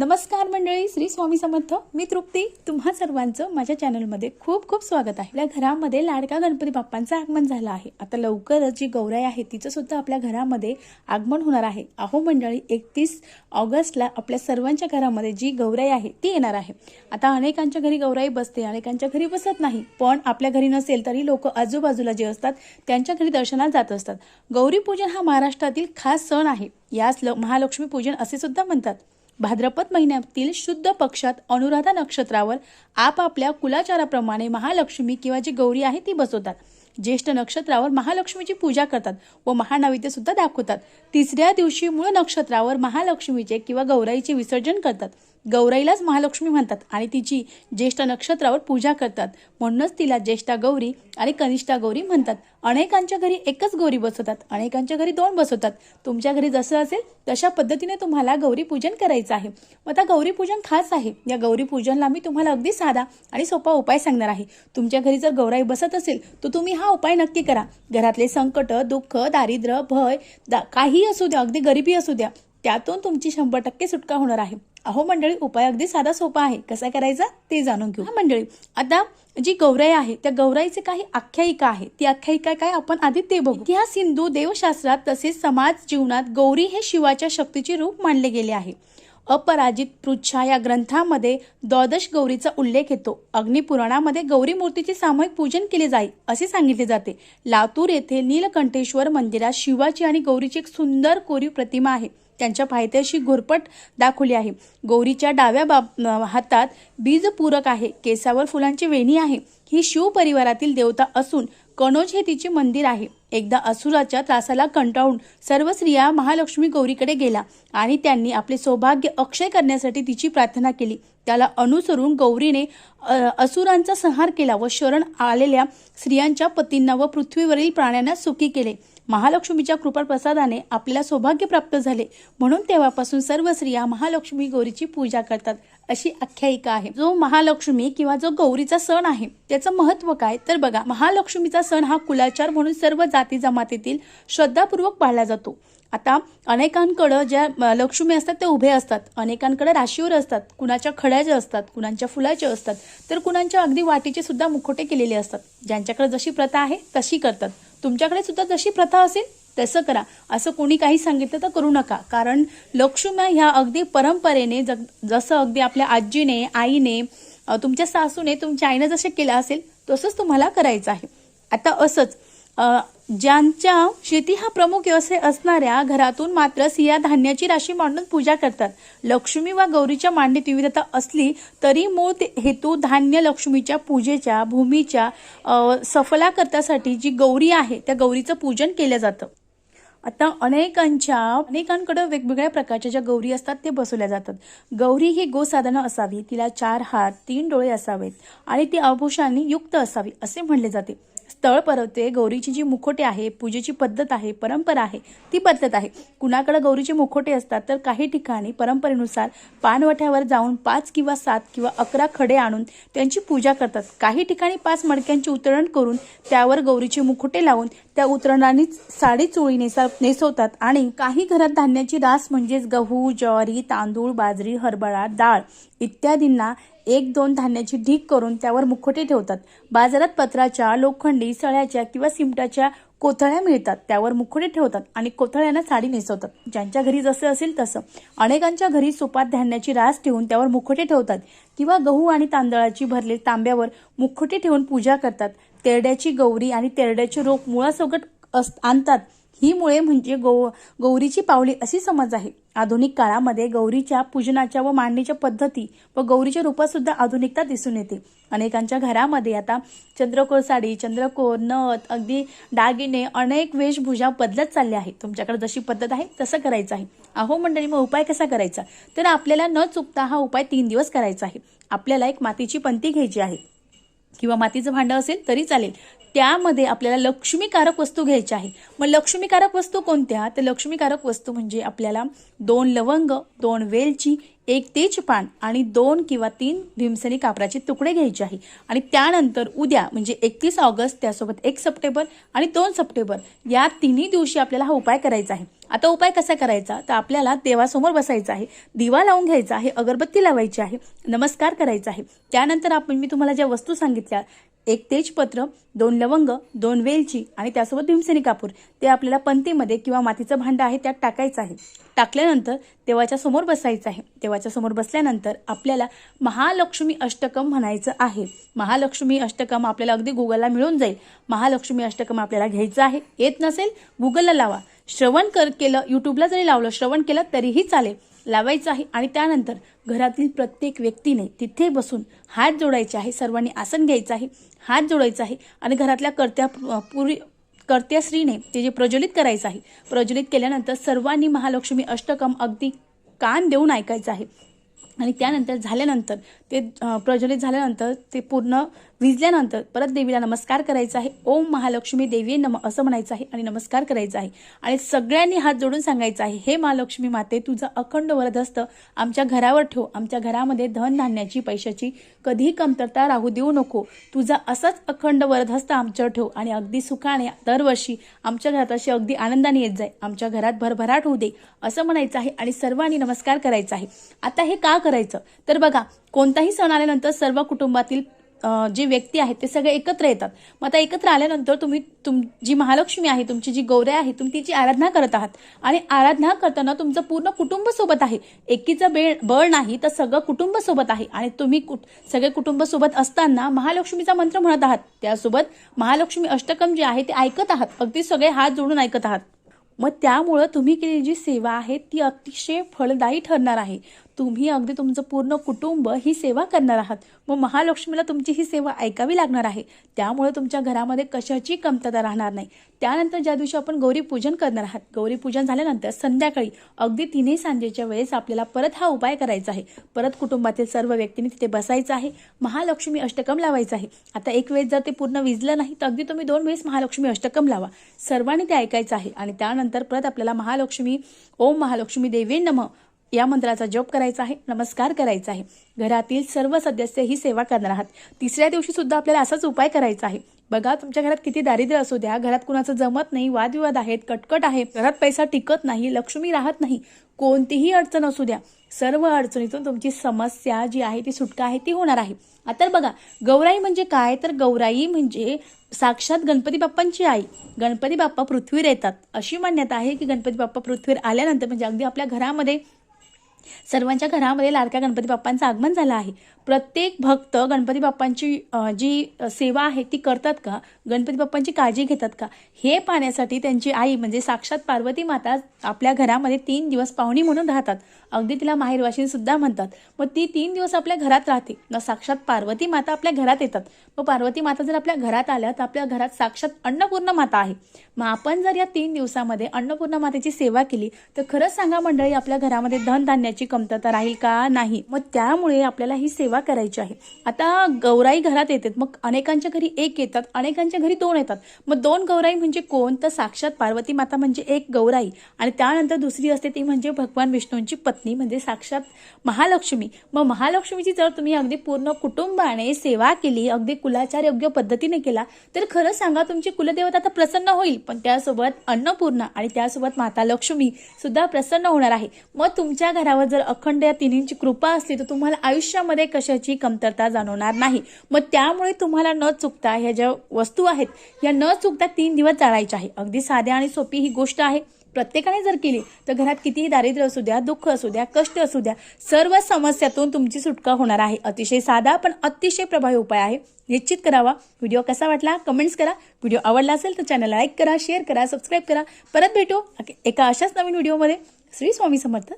नमस्कार मंडळी श्री स्वामी समर्थ. मी तृप्ती. तुम्हा सर्वांचं माझ्या चॅनलमध्ये खूप खूप स्वागत आहे. आपल्या घरामध्ये लाडका गणपती बाप्पांचं आगमन झालं आहे. आता लवकरच जी गौराई आहे तिचं सुद्धा आपल्या घरामध्ये आगमन होणार आहे. अहो मंडळी एकतीस ऑगस्टला आपल्या सर्वांच्या घरामध्ये जी गौराई आहे ती येणार आहे. आता अनेकांच्या घरी गौराई बसते अनेकांच्या घरी बसत नाही. पण आपल्या घरी नसेल तरी लोक आजूबाजूला जे असतात त्यांच्या घरी दर्शनात जात असतात. गौरी पूजन हा महाराष्ट्रातील खास सण आहे. यास ल- महालक्ष्मी पूजन असे सुद्धा म्हणतात. भाद्रपद महिन्यातील शुद्ध पक्षात अनुराधा नक्षत्रावर आपापल्या कुलाचाराप्रमाणे महालक्ष्मी किंवा जी गौरी आहे ती बसवतात. ज्येष्ठ नक्षत्रावर महालक्ष्मीची पूजा करतात व महानैवेद्य सुद्धा दाखवतात. तिसऱ्या दिवशी मूळ नक्षत्रावर महालक्ष्मीचे किंवा गौराईचे विसर्जन करतात. गौराईलाच महालक्ष्मी म्हणतात आणि तिची ज्येष्ठ नक्षत्रावर पूजा करतात. म्हणूनच तिला ज्येष्ठा गौरी आणि कनिष्ठा गौरी म्हणतात. अनेकांच्या घरी एकच गौरी बसवतात. अनेकांच्या घरी दोन बसवतात. तुमच्या घरी जसं असेल तशा पद्धतीने तुम्हाला गौरी पूजन करायचं आहे. मग आता गौरी पूजन खास आहे. या गौरी पूजनला मी तुम्हाला अगदी साधा आणि सोपा उपाय सांगणार आहे. तुमच्या घरी जर गौराई बसत असेल तर तुम्ही हा उपाय नक्की करा. घरातले संकट दुःख दारिद्र्य भय दा काही असू द्या अगदी गरिबी असू द्या त्यातून तुमची शंभर टक्के सुटका होणार आहे. अहो मंडळी उपाय अगदी साधा सोपा आहे. कसा करायचा? ते जाणून घेऊ. हा मंडळी आता जी गौराई आहे त्या गौराईचे काही आख्यायिका आहे ती आख्यायिका काय? आपण आधी ते बघू. इतिहास हिंदू देवशास्त्रात तसेच समाज जीवनात गौरी हे शिवाच्या शक्तीचे रूप मानले गेले आहे. अपराजित पृच्छा या ग्रंथामध्ये द्वादश गौरीचा उल्लेख येतो. अग्निपुराणामध्ये गौरी मूर्तीचे सामूहिक पूजन केले जाईल असे सांगितले जाते. लातूर येथे नीलकंठेश्वर मंदिरात शिवाची आणि गौरीची एक सुंदर कोरीव प्रतिमा आहे. त्यांच्या पायथ्याशी घोरपट दाखवली आहे. गौरीच्या डाव्या बाब हातात बीजपूरक आहे. केसावर फुलांची वेणी आहे. ही शिव परिवारातील देवता असून कनोज हे तिचे मंदिर आहे. एकदा असुराच्या त्रासाला कंटाळून सर्व स्त्रिया महालक्ष्मी गौरीकडे गेला आणि त्यांनी आपले सौभाग्य अक्षय करण्यासाठी तिची प्रार्थना केली. त्याला अनुसरून गौरीने असुरांचा संहार केला व शरण आलेल्या स्त्रियांच्या पतींना व पृथ्वीवरील प्राण्यांना सुखी केले. महालक्ष्मीच्या कृपाप्रसादाने आपल्याला सौभाग्य प्राप्त झाले. म्हणून तेव्हापासून सर्व स्त्रिया महालक्ष्मी गौरीची पूजा करतात अशी आख्यायिका आहे. जो महालक्ष्मी किंवा जो गौरीचा सण आहे त्याचं महत्त्व काय? तर बघा महालक्ष्मीचा सण हा कुलाचार म्हणून सर्व जाती जमातीतील श्रद्धापूर्वक पाळला जातो. आता अनेकांकडं ज्या लक्ष्मी असतात ते उभे असतात. अनेकांकडे राशीवर असतात. कुणाच्या खड्याच्या असतात कुणाच्या फुलाचे असतात. तर कुणाच्या अगदी वाटीचे सुद्धा मुखोटे केलेले असतात. ज्यांच्याकडे जशी प्रथा आहे तशी करतात. तुमच्याकडे सुद्धा जशी प्रथा असेल तसं करा. असं कोणी काही सांगितलं तर करू नका. कारण लक्ष्म्या ह्या अगदी परंपरेने जग जसं अगदी आपल्या आजीने आईने तुमच्या सासूने तुमच्या आईनं जसे केलं असेल तसंच तुम्हाला करायचं आहे. आता असंच ज्यांच्या शेती हा प्रमुख व्यवसाय असणाऱ्या घरातून मात्र सिया धान्याची राशी मांडून पूजा करतात. लक्ष्मी वा गौरीच्या मांडणीत विविधता असली तरी मूळ ते- हेतू धान्य लक्ष्मीच्या पूजेच्या भूमीच्या सफला करतासाठी जी गौरी आहे त्या गौरीचं पूजन केलं जातं. आता अनेकांच्या अनेकांकडे वेगवेगळ्या प्रकारच्या ज्या गौरी असतात ते बसवल्या जातात. गौरी ही गोसाधनं असावी तिला चार हात तीन डोळे असावेत आणि ती आभूषणांनी युक्त असावी असे म्हणले जाते. स्थळ परवते गौरीची जी मुखोटे आहे पूजेची पद्धत आहे परंपरा आहे ती पद्धत आहे. कुणाकडे गौरीचे मुखोटे असतात तर काही ठिकाणी परंपरेनुसार पानवठ्यावर जाऊन पाच किंवा सात किंवा अकरा खडे आणून त्यांची पूजा करतात. काही ठिकाणी पाच मडक्यांची उतरण करून त्यावर गौरीचे मुखोटे लावून त्या उतरणाने साडी चोळी नेसा नेसवतात आणि काही घरात धान्याची रास म्हणजेच गहू ज्वारी तांदूळ बाजरी हरभरा डाळ इत्यादींना एक दोन धान्याची ढीक करून त्यावर मुखोटे ठेवतात. बाजारात पत्राच्या लोखंडी सळ्याच्या किंवा सिमटाच्या कोथळ्या मिळतात. त्यावर मुखोटे ठेवतात आणि कोथळ्यांना साडी नेसवतात. ज्यांच्या घरी जसे असेल तसं. अनेकांच्या घरी सोपात धान्याची रास ठेवून त्यावर मुखोटे ठेवतात किंवा गहू आणि तांदळाची भरलेली तांब्यावर मुखोटे ठेवून पूजा करतात. तेरड्याची गौरी आणि तेरड्याचे रोप मुळासोबत अस आणतात. ही मुळे म्हणजे गौ गौरीची पावली अशी समज आहे. आधुनिक काळामध्ये गौरीच्या पूजनाच्या व मांडणीच्या पद्धती व गौरीच्या रूपात सुद्धा आधुनिकता दिसून येते. अनेकांच्या घरामध्ये आता चंद्रकोर साडी चंद्रकोर नथ अगदी दागिने अनेक वेशभूषा बदलत चालल्या आहेत. तुमच्याकडे जशी पद्धत आहे तसं करायचं आहे. अहो मंडळी मग उपाय कसा करायचा? तर आपल्याला न चुकता हा उपाय तीन दिवस करायचा आहे. आपल्याला एक मातीची पंती घ्यायची आहे. किंवा मातीचं भांडं असेल तरी चालेल. त्यामध्ये आपल्याला लक्ष्मीकारक वस्तू घ्यायची आहे. मग लक्ष्मीकारक वस्तू कोणत्या? तर लक्ष्मीकारक वस्तू म्हणजे आपल्याला दोन लवंग दोन वेलची एक तेजपान आणि दोन किंवा तीन भीमसनी कापराचे तुकडे घ्यायचे आहे. आणि त्यानंतर उद्या म्हणजे एकतीस ऑगस्ट त्यासोबत एक सप्टेंबर आणि दोन सप्टेंबर या तिन्ही दिवशी आपल्याला हा उपाय करायचा आहे. आता उपाय कसा करायचा? तर आपल्याला देवासमोर बसायचं आहे. दिवा लावून घ्यायचा आहे अगरबत्ती लावायची आहे नमस्कार करायचा आहे. त्यानंतर आपण मी तुम्हाला ज्या वस्तू सांगितल्या एक तेजपत्र दोन लवंग दोन वेलची आणि त्यासोबत भीमसेनी कापूर. ते आपल्याला पंतीमध्ये किंवा मातीचं भांडं आहे त्यात टाकायचं आहे. टाकल्यानंतर देवाच्या समोर बसायचं आहे. देवाच्या समोर बसल्यानंतर आपल्याला महालक्ष्मी अष्टकम म्हणायचं आहे. महालक्ष्मी अष्टकम आपल्याला अगदी गुगलला मिळून जाईल. महालक्ष्मी अष्टकम आपल्याला घ्यायचं आहे. येत नसेल गुगलला लावा. श्रवण कर केलं यूट्यूबला जरी लावलं श्रवण केलं तरीही चालेल. लावायचं आहे. आणि त्यानंतर घरातील प्रत्येक व्यक्तीने तिथे बसून हात जोडायचे आहे. सर्वांनी आसन घ्यायचं आहे. हात जोडायचा आहे. आणि घरातल्या कर्त्या पुरी कर्त्या स्त्रीने ते जे प्रज्वलित करायचं आहे. प्रज्वलित केल्यानंतर सर्वांनी महालक्ष्मी अष्टकम अगदी कान देऊन ऐकायचं आहे. आणि त्यानंतर झाल्यानंतर ते प्रज्वलित झाल्यानंतर ते पूर्ण विजल्यानंतर परत देवीला नमस्कार करायचा आहे. ओम महालक्ष्मी देवी नम असं म्हणायचं आहे आणि नमस्कार करायचा आहे. आणि सगळ्यांनी हात जोडून सांगायचं आहे हे महालक्ष्मी माते तुझं अखंड वरदहस्त आमच्या घरावर ठेव. आमच्या घरामध्ये धन धान्याची पैशाची कधीही कमतरता राहू देऊ नको. तुझा असंच अखंड वरदहस्त आमच्यावर ठेव आणि अगदी सुखाने दरवर्षी आमच्या घरात अशी अगदी आनंदाने येत जाय. आमच्या घरात भरभराट होऊ दे. असं म्हणायचं आहे आणि सर्वांनी नमस्कार करायचा आहे. आता हे का करायचं. तर बघा कोणताही सण आल्यानंतर सर्व कुटुंबातील जे व्यक्ती आहेत ते सगळे एकत्र येतात. मग आता एकत्र आल्यानंतर तुम्ही तुम जी महालक्ष्मी आहे तुमची जी गौऱ्या आहे तुम्ही तिची आराधना करत आहात. आणि आराधना करताना तुमचं पूर्ण कुटुंब सोबत आहे. एकीचं बेळ बळ नाही तर सगळं कुटुंब सोबत आहे. आणि तुम्ही कुट सगळे कुटुंब सोबत असताना महालक्ष्मीचा मंत्र म्हणत आहात. त्यासोबत महालक्ष्मी अष्टकम जे आहे ते ऐकत आहात. अगदी सगळे हात जोडून ऐकत आहात. मग त्यामुळं तुम्ही केलेली जी सेवा आहे ती अतिशय फलदायी ठरणार आहे. तुम्ही अगदी तुमचं पूर्ण कुटुंब ही सेवा करणार आहात. मग महालक्ष्मीला तुमची ही सेवा ऐकावी लागणार आहे. त्यामुळे तुमच्या घरामध्ये कशाची कमतरता राहणार नाही. त्यानंतर ज्या दिवशी आपण गौरी पूजन करणार आहात गौरी पूजन झाल्यानंतर संध्याकाळी अगदी तिन्ही सांजेच्या वेळेस आपल्याला परत हा उपाय करायचा आहे. परत कुटुंबातील सर्व व्यक्तींनी तिथे बसायचं आहे. महालक्ष्मी अष्टकम लावायचं आहे. आता एक वेळेस जर ते पूर्ण विजलं नाही तर अगदी तुम्ही दोन वेळेस महालक्ष्मी अष्टकम लावा. सर्वांनी ते ऐकायचं आहे. आणि त्यानंतर परत आपल्याला महालक्ष्मी ओम महालक्ष्मी देवी नम या मंत्राचा जप करायचा आहे नमस्कार करायचा आहे. घरातील सर्व सदस्य ही सेवा करणार आहात. तिसऱ्या दिवशी सुद्धा आपल्याला असाच उपाय करायचा आहे. बघा तुमच्या घरात किती दारिद्र्य असू द्या. घरात कुणाचं जमत नाही वादविवाद आहेत कटकट आहे घरात पैसा टिकत नाही लक्ष्मी राहत नाही. कोणतीही अडचण असू द्या. सर्व अडचणीतून तुमची समस्या जी आहे ती सुटका आहे ती होणार आहे. आता बघा गौराई म्हणजे काय? तर गौराई म्हणजे साक्षात गणपती बाप्पांची आई. गणपती बाप्पा पृथ्वीवर येतात. अशी मान्यता आहे की गणपती बाप्पा पृथ्वीवर आल्यानंतर म्हणजे अगदी आपल्या घरामध्ये सर्वांच्या घरामध्ये लाडक्या गणपती बाप्पांचं आगमन झालं आहे. प्रत्येक भक्त गणपती बाप्पांची जी सेवा आहे ती करतात का? गणपती बाप्पांची काळजी घेतात का? हे पाहण्यासाठी त्यांची आई म्हणजे साक्षात पार्वती माता आपल्या घरामध्ये तीन दिवस पाहुणी म्हणून राहतात. अगदी तिला माहेरवाशीन सुद्धा म्हणतात. मग ती तीन दिवस आपल्या घरात राहते. मग साक्षात पार्वती माता आपल्या घरात येतात. मग पार्वती माता जर आपल्या घरात आल्या तर आपल्या घरात साक्षात अन्नपूर्ण माता आहे. मग आपण जर या तीन दिवसामध्ये अन्नपूर्ण मातेची सेवा केली तर खरंच सांगा मंडळी आपल्या घरामध्ये धनधान्याची कमतरता राहील का नाही? मग त्यामुळे आपल्याला ही सेवा करायची आहे. आता गौराई घरात येतात. मग अनेकांच्या घरी एक येतात अनेकांच्या घरी दोन येतात. मग दोन गौराई म्हणजे कोण? तर साक्षात पार्वती माता म्हणजे एक गौराई. आणि त्यानंतर दुसरी असते ती म्हणजे भगवान विष्णूंची पत्नी. म्हणजे साक्षात महालक्ष्मी. मग महालक्ष्मीची जर तुम्ही अगदी पूर्ण कुटुंबाने सेवा केली अगदी कुलाचार योग्य पद्धतीने केला तर खरं सांगा तुमची कुलदेवता आता प्रसन्न होईल. पण त्यासोबत अन्नपूर्णा आणि त्यासोबत माता लक्ष्मी सुद्धा प्रसन्न होणार आहे. मग तुमच्या घरावर जर अखंड या तिन्हींची कृपा असली तर तुम्हाला आयुष्यामध्ये कशाची कमतरता जाणवणार नाही. मग त्यामुळे तुम्हाला न चुकता ह्या ज्या वस्तू आहेत या न चुकता तीन दिवस जाळायच्या आहे. अगदी साध्या आणि सोपी ही गोष्ट आहे. प्रत्येकाने जर केली तर घरात कितीही दारिद्र्य असू द्या दुःख असू द्या कष्ट असू द्या सर्व समस्यातून तुमची सुटका होणार आहे. अतिशय साधा पण अतिशय प्रभावी उपाय आहे. निश्चित करावा. व्हिडिओ कसा वाटला? कमेंट्स करा. व्हिडिओ आवडला असेल तर चॅनल लाईक करा शेअर करा सबस्क्राईब करा. परत भेटू एका अशाच नवीन व्हिडिओमध्ये. श्री स्वामी समर्थ.